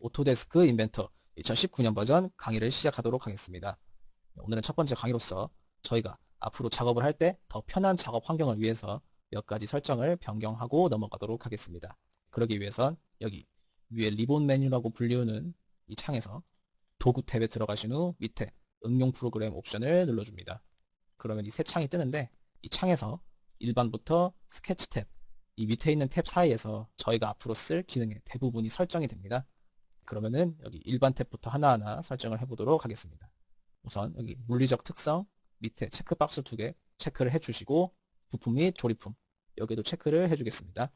오토데스크 인벤터 2019년 버전 강의를 시작하도록 하겠습니다. 오늘은 첫 번째 강의로서 저희가 앞으로 작업을 할 때 더 편한 작업 환경을 위해서 몇 가지 설정을 변경하고 넘어가도록 하겠습니다. 그러기 위해선 여기 위에 리본 메뉴라고 불리우는 이 창에서 도구 탭에 들어가신 후 밑에 응용 프로그램 옵션을 눌러줍니다. 그러면 이새 창이 뜨는데 이 창에서 일반부터 스케치 탭, 이 밑에 있는 탭 사이에서 저희가 앞으로 쓸 기능의 대부분이 설정이 됩니다. 그러면은 여기 일반 탭부터 하나하나 설정을 해보도록 하겠습니다. 우선 여기 물리적 특성 밑에 체크박스 두 개 체크를 해주시고 부품 및 조립품 여기도 체크를 해주겠습니다.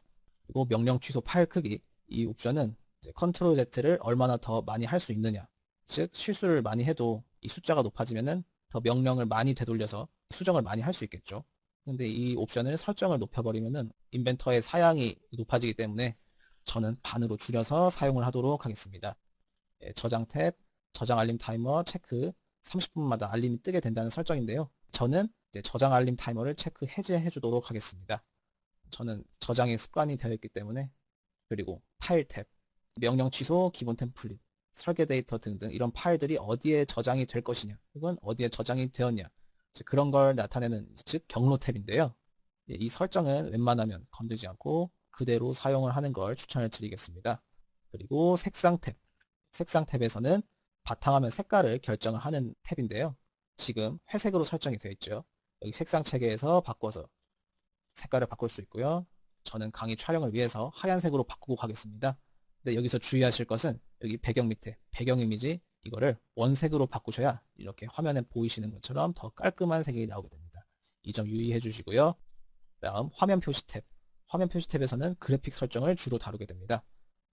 그리고 명령 취소 파일 크기 이 옵션은 컨트롤 Z를 얼마나 더 많이 할 수 있느냐 즉 실수를 많이 해도 이 숫자가 높아지면은 더 명령을 많이 되돌려서 수정을 많이 할 수 있겠죠. 근데 이 옵션을 설정을 높여버리면은 인벤터의 사양이 높아지기 때문에 저는 반으로 줄여서 사용을 하도록 하겠습니다. 예, 저장 탭, 저장 알림 타이머 체크 30분마다 알림이 뜨게 된다는 설정인데요. 저는 저장 알림 타이머를 체크 해제해 주도록 하겠습니다. 저는 저장이 습관이 되어 있기 때문에 그리고 파일 탭, 명령 취소, 기본 템플릿, 설계 데이터 등등 이런 파일들이 어디에 저장이 될 것이냐 혹은 어디에 저장이 되었냐 그런 걸 나타내는 즉 경로 탭인데요. 예, 이 설정은 웬만하면 건들지 않고 그대로 사용을 하는 걸 추천을 드리겠습니다. 그리고 색상 탭. 색상 탭에서는 바탕화면 색깔을 결정을 하는 탭인데요. 지금 회색으로 설정이 되어 있죠. 여기 색상 체계에서 바꿔서 색깔을 바꿀 수 있고요. 저는 강의 촬영을 위해서 하얀색으로 바꾸고 가겠습니다. 근데 여기서 주의하실 것은 여기 배경 밑에 배경 이미지 이거를 원색으로 바꾸셔야 이렇게 화면에 보이시는 것처럼 더 깔끔한 색이 나오게 됩니다. 이 점 유의해 주시고요. 다음 화면 표시 탭. 화면 표시 탭에서는 그래픽 설정을 주로 다루게 됩니다.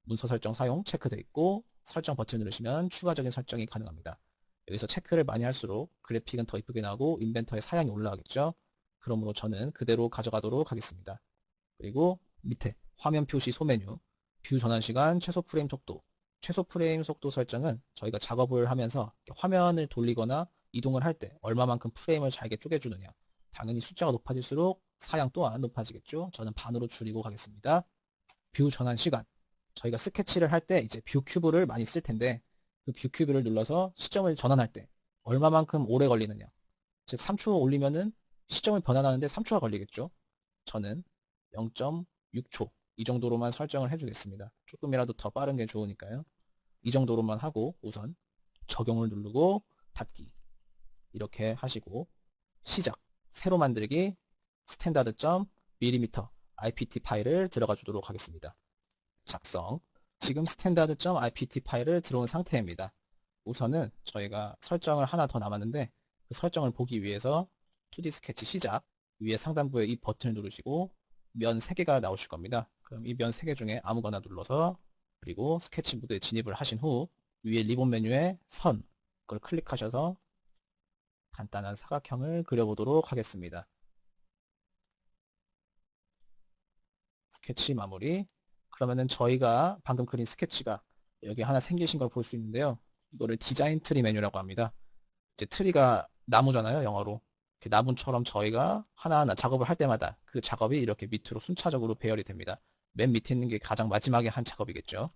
문서 설정 사용 체크되어 있고 설정 버튼 누르시면 추가적인 설정이 가능합니다. 여기서 체크를 많이 할수록 그래픽은 더 이쁘게 나오고 인벤터의 사양이 올라가겠죠. 그러므로 저는 그대로 가져가도록 하겠습니다. 그리고 밑에 화면 표시 소메뉴, 뷰 전환 시간, 최소 프레임 속도, 최소 프레임 속도 설정은 저희가 작업을 하면서 화면을 돌리거나 이동을 할 때 얼마만큼 프레임을 잘게 쪼개주느냐 당연히 숫자가 높아질수록 사양 또한 높아지겠죠? 저는 반으로 줄이고 가겠습니다. 뷰 전환 시간. 저희가 스케치를 할 때 이제 뷰 큐브를 많이 쓸 텐데 그 뷰 큐브를 눌러서 시점을 전환할 때 얼마만큼 오래 걸리느냐. 즉 3초 올리면은 시점을 변환하는데 3초가 걸리겠죠? 저는 0.6초 이 정도로만 설정을 해주겠습니다. 조금이라도 더 빠른 게 좋으니까요. 이 정도로만 하고 우선 적용을 누르고 닫기. 이렇게 하시고 시작 새로 만들기 스탠다드.mm ipt 파일을 들어가 주도록 하겠습니다. 작성 지금 스탠다드.ipt 파일을 들어온 상태입니다. 우선은 저희가 설정을 하나 더 남았는데 그 설정을 보기 위해서 2D 스케치 시작 위에 상단부에 이 버튼을 누르시고 면 3개가 나오실 겁니다. 그럼 이 면 3개 중에 아무거나 눌러서 그리고 스케치 모드에 진입을 하신 후 위에 리본 메뉴에 선 그걸 클릭하셔서 간단한 사각형을 그려보도록 하겠습니다. 스케치 마무리 그러면은 저희가 방금 그린 스케치가 여기 하나 생기신 걸 볼 수 있는데요. 이거를 디자인 트리 메뉴라고 합니다. 이제 트리가 나무잖아요, 영어로. 나무처럼 저희가 하나하나 작업을 할 때마다 그 작업이 이렇게 밑으로 순차적으로 배열이 됩니다. 맨 밑에 있는 게 가장 마지막에 한 작업이겠죠.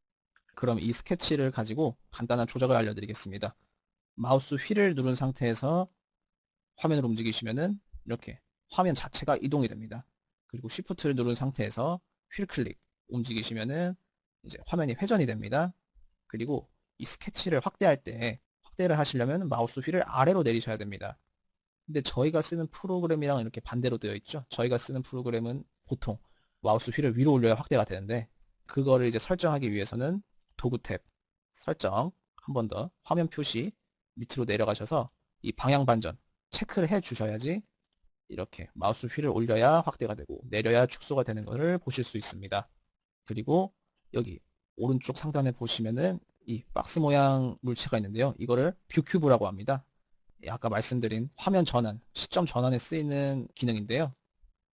그럼 이 스케치를 가지고 간단한 조작을 알려드리겠습니다. 마우스 휠을 누른 상태에서 화면을 움직이시면은 이렇게 화면 자체가 이동이 됩니다. 그리고 Shift를 누른 상태에서 휠 클릭 움직이시면은 이제 화면이 회전이 됩니다. 그리고 이 스케치를 확대할 때 확대를 하시려면 마우스 휠을 아래로 내리셔야 됩니다. 근데 저희가 쓰는 프로그램이랑 이렇게 반대로 되어 있죠. 저희가 쓰는 프로그램은 보통 마우스 휠을 위로 올려야 확대가 되는데 그거를 이제 설정하기 위해서는 도구 탭 설정 한 번 더 화면 표시 밑으로 내려가셔서 이 방향 반전 체크를 해 주셔야지 이렇게 마우스 휠을 올려야 확대가 되고 내려야 축소가 되는 것을 보실 수 있습니다. 그리고 여기 오른쪽 상단에 보시면은 이 박스 모양 물체가 있는데요. 이거를 뷰 큐브라고 합니다. 아까 말씀드린 화면 전환, 시점 전환에 쓰이는 기능인데요.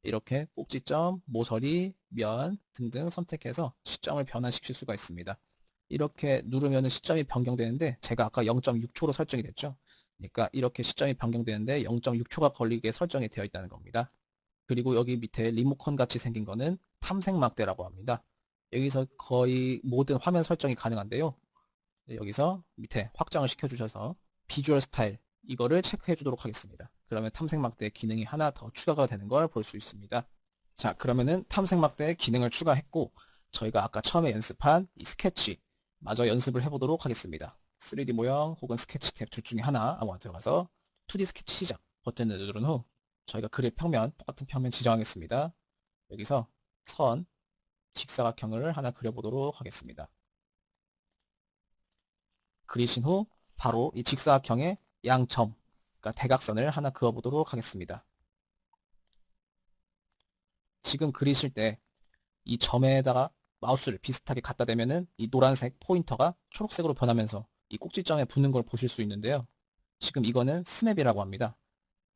이렇게 꼭지점, 모서리, 면 등등 선택해서 시점을 변환시킬 수가 있습니다. 이렇게 누르면 시점이 변경되는데 제가 아까 0.6초로 설정이 됐죠. 그러니까 이렇게 시점이 변경되는데 0.6초가 걸리게 설정이 되어 있다는 겁니다. 그리고 여기 밑에 리모컨 같이 생긴 거는 탐색막대라고 합니다. 여기서 거의 모든 화면 설정이 가능한데요. 네, 여기서 밑에 확장을 시켜주셔서 비주얼 스타일 이거를 체크해 주도록 하겠습니다. 그러면 탐색막대 기능이 하나 더 추가가 되는 걸 볼 수 있습니다. 자 그러면은 탐색막대 기능을 추가했고 저희가 아까 처음에 연습한 이 스케치 마저 연습을 해보도록 하겠습니다. 3D 모형 혹은 스케치 탭 둘 중에 하나 아무거나 들어가서 2D 스케치 시작 버튼을 누른 후 저희가 그릴 평면 똑같은 평면 지정하겠습니다. 여기서 선 직사각형을 하나 그려보도록 하겠습니다. 그리신 후 바로 이 직사각형의 양점, 그러니까 대각선을 하나 그어보도록 하겠습니다. 지금 그리실 때 이 점에다가 마우스를 비슷하게 갖다 대면은 이 노란색 포인터가 초록색으로 변하면서 이 꼭지점에 붙는 걸 보실 수 있는데요. 지금 이거는 스냅이라고 합니다.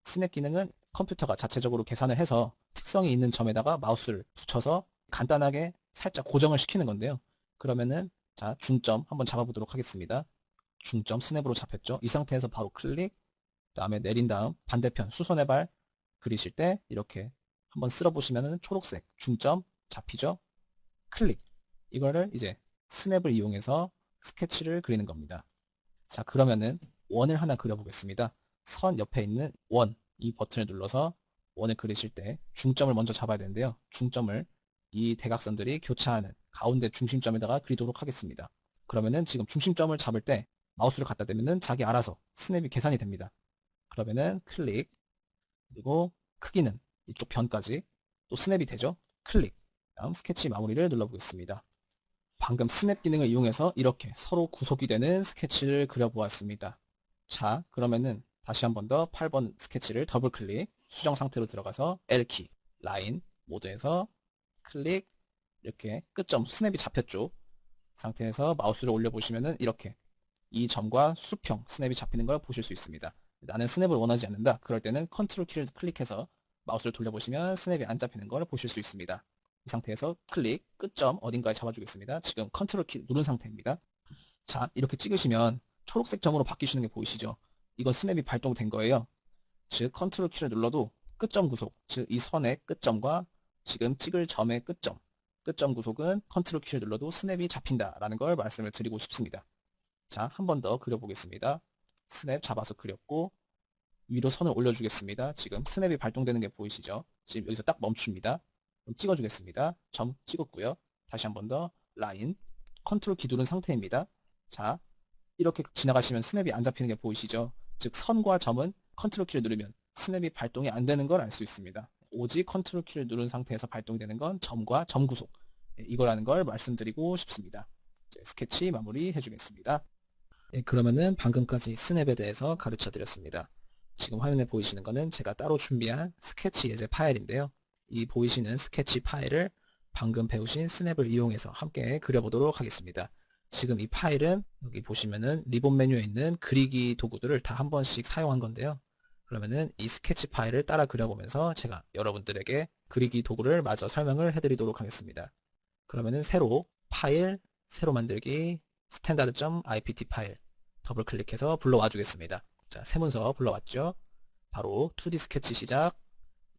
스냅 기능은 컴퓨터가 자체적으로 계산을 해서 특성이 있는 점에다가 마우스를 붙여서 간단하게 살짝 고정을 시키는 건데요. 그러면은 자 중점 한번 잡아보도록 하겠습니다. 중점 스냅으로 잡혔죠. 이 상태에서 바로 클릭 그 다음에 내린 다음 반대편 수선의 발 그리실 때 이렇게 한번 쓸어 보시면은 초록색 중점 잡히죠. 클릭 이거를 이제 스냅을 이용해서 스케치를 그리는 겁니다. 자 그러면은 원을 하나 그려보겠습니다. 선 옆에 있는 원 이 버튼을 눌러서 원을 그리실 때 중점을 먼저 잡아야 되는데요. 중점을 이 대각선들이 교차하는 가운데 중심점에다가 그리도록 하겠습니다. 그러면은 지금 중심점을 잡을 때 마우스를 갖다 대면은 자기 알아서 스냅이 계산이 됩니다. 그러면은 클릭 그리고 크기는 이쪽 변까지 또 스냅이 되죠. 클릭 다음 스케치 마무리를 눌러보겠습니다. 방금 스냅 기능을 이용해서 이렇게 서로 구속이 되는 스케치를 그려보았습니다. 자 그러면은 다시 한 번 더 8번 스케치를 더블 클릭 수정 상태로 들어가서 L키 라인 모드에서 클릭 이렇게 끝점 스냅이 잡혔죠. 상태에서 마우스를 올려보시면은 이렇게 이 점과 수평 스냅이 잡히는 걸 보실 수 있습니다. 나는 스냅을 원하지 않는다. 그럴 때는 컨트롤 키를 클릭해서 마우스를 돌려보시면 스냅이 안 잡히는 걸 보실 수 있습니다. 이 상태에서 클릭, 끝점 어딘가에 잡아주겠습니다. 지금 컨트롤 키 누른 상태입니다. 자, 이렇게 찍으시면 초록색 점으로 바뀌시는 게 보이시죠? 이건 스냅이 발동된 거예요. 즉, 컨트롤 키를 눌러도 끝점 구속, 즉 이 선의 끝점과 지금 찍을 점의 끝점, 끝점 구속은 컨트롤 키를 눌러도 스냅이 잡힌다라는 걸 말씀을 드리고 싶습니다. 자, 한 번 더 그려보겠습니다. 스냅 잡아서 그렸고 위로 선을 올려주겠습니다. 지금 스냅이 발동되는 게 보이시죠? 지금 여기서 딱 멈춥니다. 찍어주겠습니다. 점 찍었고요. 다시 한 번 더 라인 컨트롤 키 누른 상태입니다. 자 이렇게 지나가시면 스냅이 안 잡히는 게 보이시죠? 즉 선과 점은 컨트롤 키를 누르면 스냅이 발동이 안 되는 걸 알 수 있습니다. 오직 컨트롤 키를 누른 상태에서 발동되는 건 점과 점 구속 예, 이거라는 걸 말씀드리고 싶습니다. 스케치 마무리 해주겠습니다. 예, 그러면은 방금까지 스냅에 대해서 가르쳐 드렸습니다. 지금 화면에 보이시는 거는 제가 따로 준비한 스케치 예제 파일인데요. 이 보이시는 스케치 파일을 방금 배우신 스냅을 이용해서 함께 그려보도록 하겠습니다. 지금 이 파일은 여기 보시면은 리본 메뉴에 있는 그리기 도구들을 다 한 번씩 사용한 건데요. 그러면은 이 스케치 파일을 따라 그려보면서 제가 여러분들에게 그리기 도구를 마저 설명을 해드리도록 하겠습니다. 그러면은 새로 파일, 새로 만들기, 스탠다드.ipt 파일 더블 클릭해서 불러와 주겠습니다. 자, 새 문서 불러왔죠? 바로 2D 스케치 시작,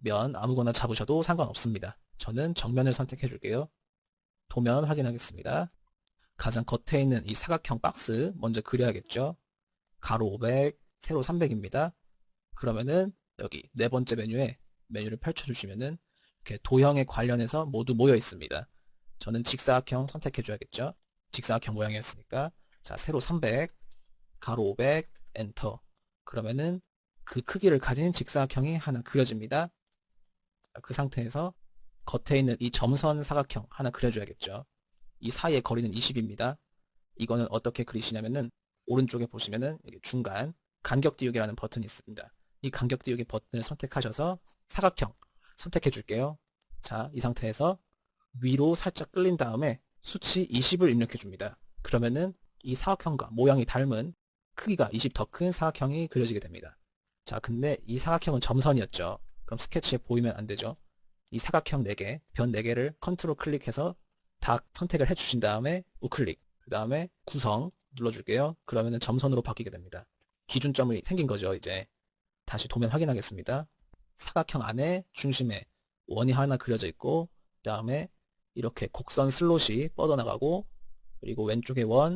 면 아무거나 잡으셔도 상관없습니다. 저는 정면을 선택해 줄게요. 도면 확인하겠습니다. 가장 겉에 있는 이 사각형 박스 먼저 그려야겠죠? 가로 500, 세로 300입니다. 그러면은 여기 네 번째 메뉴에 메뉴를 펼쳐주시면은 이렇게 도형에 관련해서 모두 모여 있습니다. 저는 직사각형 선택해 줘야겠죠? 직사각형 모양이었으니까 자 세로 300, 가로 500, 엔터 그러면은 그 크기를 가진 직사각형이 하나 그려집니다. 그 상태에서 겉에 있는 이 점선 사각형 하나 그려줘야겠죠. 이 사이의 거리는 20입니다. 이거는 어떻게 그리시냐면은 오른쪽에 보시면은 중간 간격 띄우기라는 버튼이 있습니다. 이 간격 띄우기 버튼을 선택하셔서 사각형 선택해 줄게요. 자, 이 상태에서 위로 살짝 끌린 다음에 수치 20을 입력해 줍니다. 그러면은 이 사각형과 모양이 닮은 크기가 20 더 큰 사각형이 그려지게 됩니다. 자, 근데 이 사각형은 점선이었죠. 그럼 스케치에 보이면 안 되죠. 이 사각형 4개, 변 4개를 컨트롤 클릭해서 다 선택을 해주신 다음에 우클릭, 그 다음에 구성 눌러줄게요. 그러면은 점선으로 바뀌게 됩니다. 기준점이 생긴 거죠, 이제. 다시 도면 확인하겠습니다. 사각형 안에 중심에 원이 하나 그려져 있고, 그 다음에 이렇게 곡선 슬롯이 뻗어나가고, 그리고 왼쪽에 원,